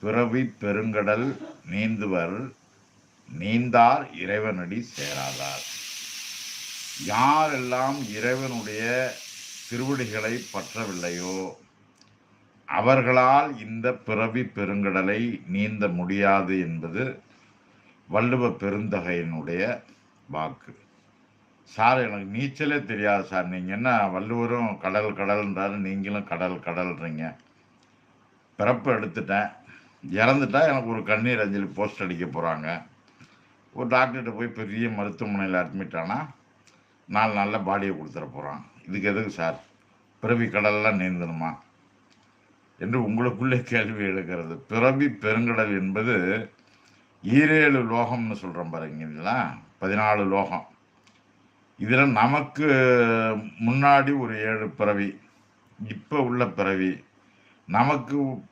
பிறவி பெருங்கடல் நீந்துவர் நீந்தார் இறைவனடி சேராதார். யாரெல்லாம் இறைவனுடைய திருவடிகளை பற்றவில்லையோ அவர்களால் இந்த பிறவி பெருங்கடலை நீந்த முடியாது என்பது வள்ளுவ பெருந்தகையினுடைய வாக்கு. சார் எனக்கு நீச்சலே தெரியாது சார். நீங்கள் என்ன வள்ளுவரும் கடல் கடல்ன்றாரு நீங்களும் கடல் கடல்றீங்க. பிறப்பு எடுத்துட்டேன். இறந்துட்டா எனக்கு ஒரு கண்ணீர் அஞ்சலி போஸ்ட் அடிக்க போகிறாங்க ஒரு டாக்டர்கிட்ட போய் பெரிய மருத்துவமனையில் அட்மிட் ஆனால் நாலு நாளில் பாடியை கொடுத்துட போகிறான் இதுக்கு எதுக்கு சார் பிறவி கடல்லாம் நீந்தணுமா? என்று உங்களுக்குள்ளே கேள்வி எழுகிறது. பிறவி பெருங்கடல் என்பது ஈரேழு லோகம்னு சொல்கிறோம் பாருங்களா பதினாலு லோகம். இதில் நமக்கு முன்னாடி ஒரு ஏழு பிறவி இப்போ உள்ள பிறவி நமக்கு